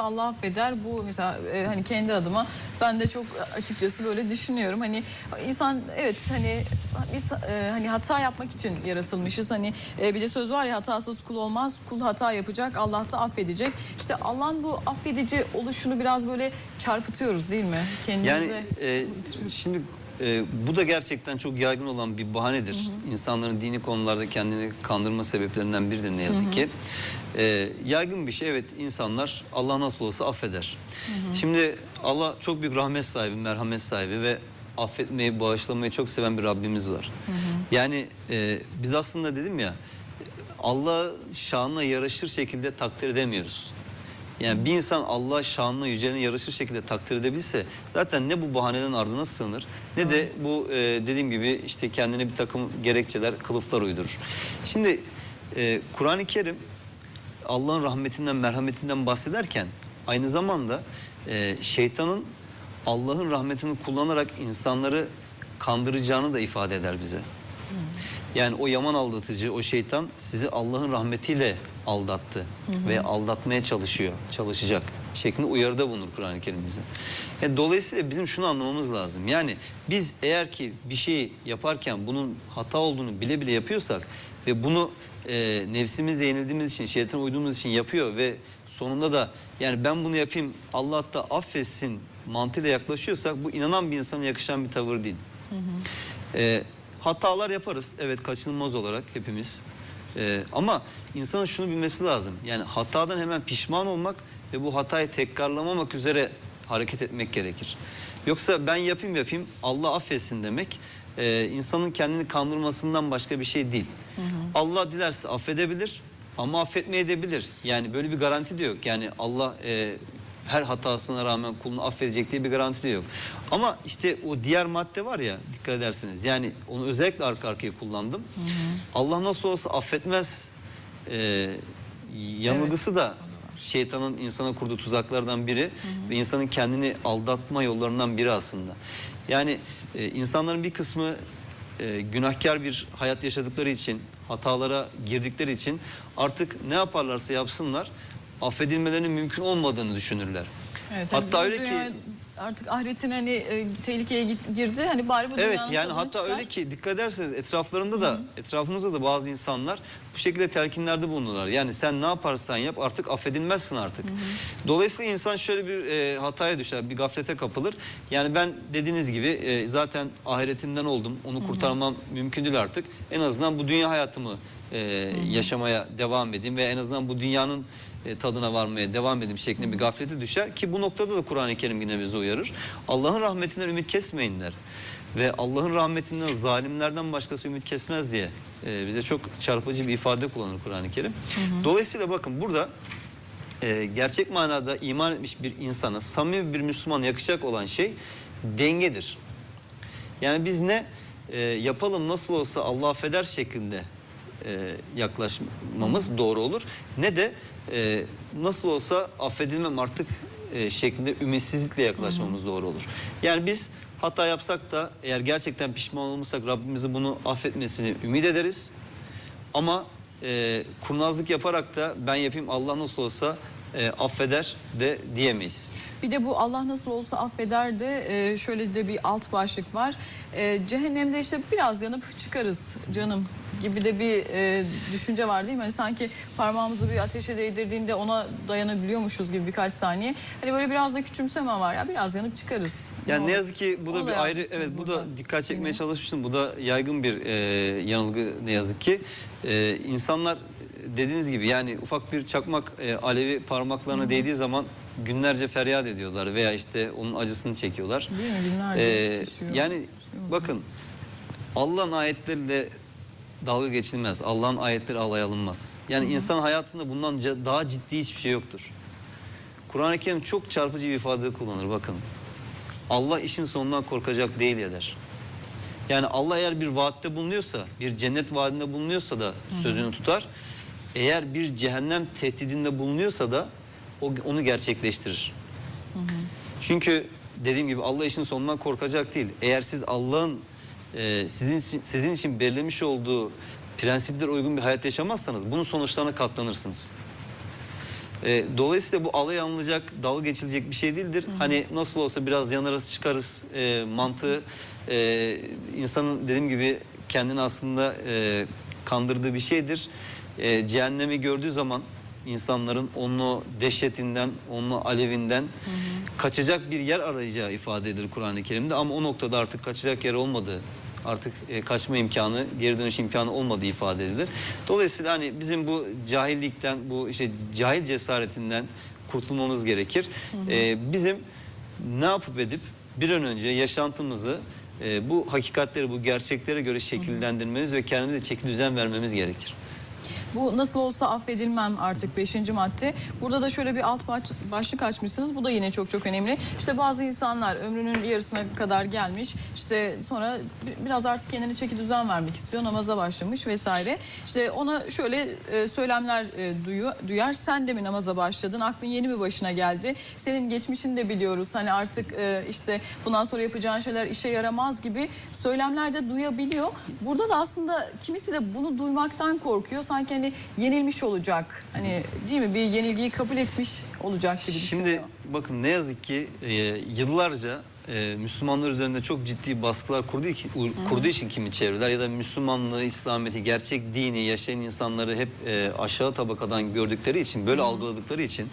Allah affeder. Bu mesela e, hani kendi adıma ben de çok açıkçası böyle düşünüyorum. Hani insan evet hani biz e, hani hata yapmak için yaratılmışız. Hani e, bir de söz var ya hatasız kul olmaz. Kul hata yapacak. Allah da affedecek. İşte Allah'ın bu affedici oluşunu biraz böyle çarpıtıyoruz değil mi? Kendimize. Yani e, şimdi e, bu da gerçekten çok yaygın olan bir bahanedir. İnsanların dini konularda kendini kandırma sebeplerinden biridir ne yazık ki. E, yaygın bir şey evet insanlar Allah nasıl olsa affeder. Şimdi Allah çok büyük rahmet sahibi, merhamet sahibi ve affetmeyi, bağışlamayı çok seven bir Rabbimiz var. Yani e, biz aslında dedim ya Allah şanına yaraşır şekilde takdir edemiyoruz. Yani bir insan Allah şanına yüceline yaraşır şekilde takdir edebilse zaten ne bu bahaneden ardına sığınır ne de bu e, dediğim gibi işte kendine bir takım gerekçeler, kılıflar uydurur. Şimdi e, Kur'an-ı Kerim Allah'ın rahmetinden, merhametinden bahsederken aynı zamanda e, şeytanın Allah'ın rahmetini kullanarak insanları kandıracağını da ifade eder bize. Yani o yaman aldatıcı, o şeytan sizi Allah'ın rahmetiyle aldattı ve aldatmaya çalışıyor, çalışacak şeklinde uyarıda bulunur Kur'an-ı Kerim bize. Yani dolayısıyla bizim şunu anlamamız lazım. Yani biz eğer ki bir şeyi yaparken bunun hata olduğunu bile bile yapıyorsak ve bunu e, nefsimize yenildiğimiz için, şeytana uyduğumuz için yapıyor ve sonunda da yani ben bunu yapayım Allah da affetsin mantığıyla yaklaşıyorsak bu inanan bir insana yakışan bir tavır değil. Ee, hatalar yaparız evet kaçınılmaz olarak hepimiz. Ee, ama insanın şunu bilmesi lazım. Yani hatadan hemen pişman olmak ve bu hatayı tekrarlamamak üzere hareket etmek gerekir. Yoksa ben yapayım yapayım Allah affetsin demek e, insanın kendini kandırmasından başka bir şey değil. Allah dilerse affedebilir ama affetmeyebilir. Yani böyle bir garanti de yok. Yani Allah e, her hatasına rağmen kulunu affedecek diye bir garanti de yok. Ama işte o diğer madde var ya dikkat ederseniz yani onu özellikle arka arkaya kullandım. Allah nasıl olsa affetmez e, yanılgısı da şeytanın insana kurduğu tuzaklardan biri ve insanın kendini aldatma yollarından biri aslında. Yani e, insanların bir kısmı e, günahkar bir hayat yaşadıkları için, hatalara girdikleri için artık ne yaparlarsa yapsınlar affedilmelerinin mümkün olmadığını düşünürler. Evet, hatta hani bu öyle ki artık ahiretin hani e, tehlikeye git- girdi. Hani bari bu Evet yani hatta çıkar. öyle ki dikkat ederseniz etraflarında da etrafımızda da bazı insanlar bu şekilde telkinlerde bulunurlar. Yani sen ne yaparsan yap artık affedilmezsin artık. Dolayısıyla insan şöyle bir e, hataya düşer, bir gaflete kapılır. Yani ben dediğiniz gibi e, zaten ahiretimden oldum. Onu kurtarmam mümkün değil artık. En azından bu dünya hayatımı e, yaşamaya devam edeyim ve en azından bu dünyanın e, tadına varmaya devam edeyim şeklinde bir gaflete düşer ki bu noktada da Kur'an-ı Kerim yine bizi uyarır. Allah'ın rahmetinden ümit kesmeyinler ve Allah'ın rahmetinden zalimlerden başkası ümit kesmez diye e, bize çok çarpıcı bir ifade kullanır Kur'an-ı Kerim. Dolayısıyla bakın burada e, gerçek manada iman etmiş bir insana, samimi bir Müslümana yakışacak olan şey dengedir. Yani biz ne e, yapalım nasıl olsa Allah affeder şeklinde yaklaşmamız doğru olur. Ne de e, nasıl olsa affedilmem artık e, şeklinde ümitsizlikle yaklaşmamız doğru olur. Yani biz hata yapsak da eğer gerçekten pişman olmuşsak Rabbimizin bunu affetmesini ümit ederiz. Ama e, kurnazlık yaparak da ben yapayım Allah nasıl olsa e, affeder de diyemeyiz. Bir de bu Allah nasıl olsa affeder de e, şöyle de bir alt başlık var. E, cehennemde işte biraz yanıp çıkarız canım gibi de bir e, düşünce var değil mi? Hani sanki parmağımızı bir ateşe değdirdiğinde ona dayanabiliyormuşuz gibi birkaç saniye. Hani böyle biraz da küçümseme var ya biraz yanıp çıkarız. Yani ne olur. yazık ki bu da Onu da bir ayrı evet bu burada. da dikkat çekmeye Yine. çalışmıştım. Bu da yaygın bir e, yanılgı ne yazık ki. E, insanlar dediğiniz gibi yani ufak bir çakmak e, alevi parmaklarına değdiği zaman günlerce feryat ediyorlar veya işte onun acısını çekiyorlar. Değil mi? Günlerce Ee, şişiyor. yani Şey bakın Allah'ın ayetleriyle dalga geçilmez. Allah'ın ayetleri alay alınmaz. Yani insan hayatında bundan daha ciddi hiçbir şey yoktur. Kur'an-ı Kerim çok çarpıcı bir ifade kullanır bakın. Allah işin sonundan korkacak değil ya der. Yani Allah eğer bir vaatte bulunuyorsa, bir cennet vaadinde bulunuyorsa da sözünü tutar. Eğer bir cehennem tehdidinde bulunuyorsa da o, onu gerçekleştirir. Çünkü dediğim gibi Allah işin sonundan korkacak değil. Eğer siz Allah'ın e, sizin sizin için belirlemiş olduğu prensiplere uygun bir hayat yaşamazsanız bunun sonuçlarına katlanırsınız. E, dolayısıyla bu alay alınacak, dalga geçilecek bir şey değildir. Hani nasıl olsa biraz yanarız çıkarız e, mantığı e, insanın dediğim gibi kendini aslında e, kandırdığı bir şeydir. E, cehennemi gördüğü zaman insanların onun o dehşetinden, onun o alevinden kaçacak bir yer arayacağı ifade edilir Kur'an-ı Kerim'de. Ama o noktada artık kaçacak yer olmadığı, artık e, kaçma imkanı, geri dönüş imkanı olmadığı ifade edilir. Dolayısıyla hani bizim bu cahillikten, bu işte cahil cesaretinden kurtulmamız gerekir. E, bizim ne yapıp edip bir an önce yaşantımızı e, bu hakikatleri, bu gerçeklere göre şekillendirmemiz ve kendimize çeki düzen vermemiz gerekir. Bu nasıl olsa affedilmem artık 5. madde. Burada da şöyle bir alt baş- başlık açmışsınız. Bu da yine çok çok önemli. İşte bazı insanlar ömrünün yarısına kadar gelmiş. İşte sonra bi- biraz artık kendini çeki düzen vermek istiyor. Namaza başlamış vesaire. İşte ona şöyle e, söylemler e, duyar. Sen de mi namaza başladın? Aklın yeni mi başına geldi? Senin geçmişini de biliyoruz. Hani artık e, işte bundan sonra yapacağın şeyler işe yaramaz gibi söylemler de duyabiliyor. Burada da aslında kimisi de bunu duymaktan korkuyor. Sanki hani yenilmiş olacak. Hani değil mi? Bir yenilgiyi kabul etmiş olacak gibi düşünüyor. Şimdi bakın ne yazık ki e, yıllarca e, Müslümanlar üzerinde çok ciddi baskılar kurduğu için, kurduğu için kimi çevreler ya da Müslümanlığı, İslamiyet'i, gerçek dini yaşayan insanları hep e, aşağı tabakadan gördükleri için, böyle algıladıkları için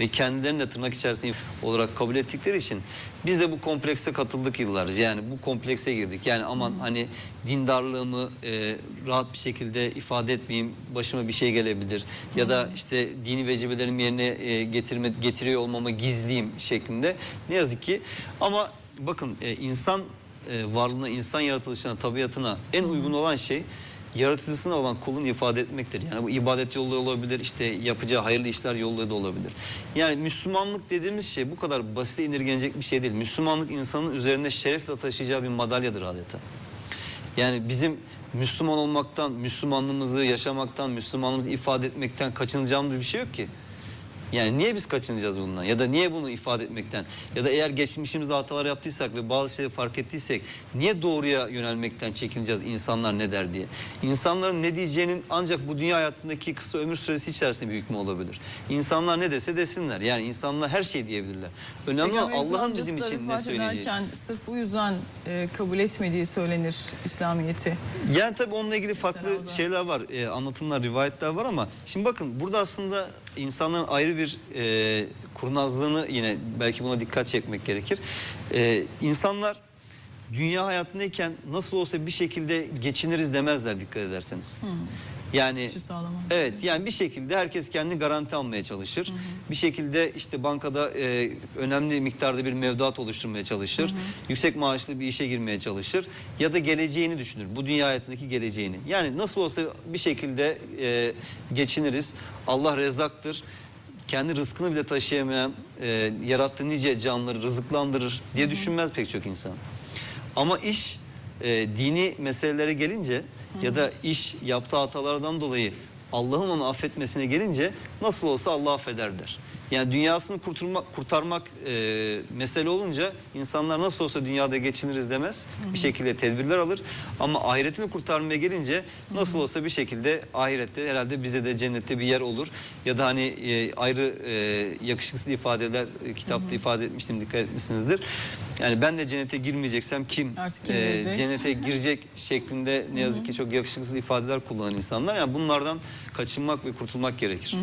ve kendilerini de tırnak içerisinde olarak kabul ettikleri için biz de bu komplekse katıldık yıllarca. Yani bu komplekse girdik. Yani aman hani dindarlığımı e, rahat bir şekilde ifade etmeyeyim, başıma bir şey gelebilir ya da işte dini vecibelerimi yerine e, getirme getiriyor olmamı gizleyeyim şeklinde. Ne yazık ki ama bakın e, insan e, varlığına, insan yaratılışına, tabiatına en uygun olan şey yaratıcısına olan kulun ifade etmektir. Yani bu ibadet yolu olabilir, işte yapacağı hayırlı işler yolları da olabilir. Yani Müslümanlık dediğimiz şey bu kadar basite indirgenecek bir şey değil. Müslümanlık insanın üzerinde şerefle taşıyacağı bir madalyadır adeta. Yani bizim Müslüman olmaktan, Müslümanlığımızı yaşamaktan, Müslümanlığımızı ifade etmekten kaçınacağımız bir şey yok ki. Yani niye biz kaçınacağız bundan? Ya da niye bunu ifade etmekten? Ya da eğer geçmişimizde hatalar yaptıysak ve bazı şeyleri fark ettiysek niye doğruya yönelmekten çekineceğiz insanlar ne der diye? İnsanların ne diyeceğinin ancak bu dünya hayatındaki kısa ömür süresi içerisinde bir hükmü olabilir. İnsanlar ne dese desinler. Yani insanlar her şey diyebilirler. Önemli olan Allah'ın bizim için ne söyleyeceği. ederken sırf bu yüzden e, kabul etmediği söylenir İslamiyet'i. Yani tabii onunla ilgili farklı şeyler var, e, anlatımlar, rivayetler var ama şimdi bakın burada aslında insanların ayrı bir e, kurnazlığını yine belki buna dikkat çekmek gerekir. E, insanlar dünya hayatındayken nasıl olsa bir şekilde geçiniriz demezler dikkat ederseniz. Yani sağlama. Evet yani bir şekilde herkes kendi garanti almaya çalışır. Bir şekilde işte bankada e, önemli miktarda bir mevduat oluşturmaya çalışır. Yüksek maaşlı bir işe girmeye çalışır. Ya da geleceğini düşünür. Bu dünya hayatındaki geleceğini. Yani nasıl olsa bir şekilde e, geçiniriz. Allah rezzaktır. Kendi rızkını bile taşıyamayan, e, yarattığı nice canlıları rızıklandırır diye düşünmez pek çok insan. Ama iş e, dini meselelere gelince ya da iş yaptığı hatalardan dolayı Allah'ın onu affetmesine gelince nasıl olsa Allah affeder der. Yani dünyasını kurtarmak, kurtarmak e, mesele olunca insanlar nasıl olsa dünyada geçiniriz demez. Bir şekilde tedbirler alır. Ama ahiretini kurtarmaya gelince nasıl olsa bir şekilde ahirette herhalde bize de cennette bir yer olur. Ya da hani e, ayrı e, yakışıksız ifadeler e, kitapta ifade etmiştim dikkat etmişsinizdir. Yani ben de cennete girmeyeceksem kim, Artık kim e, girecek? cennete girecek şeklinde ne yazık ki çok yakışıksız ifadeler kullanan insanlar. Yani bunlardan kaçınmak ve kurtulmak gerekir.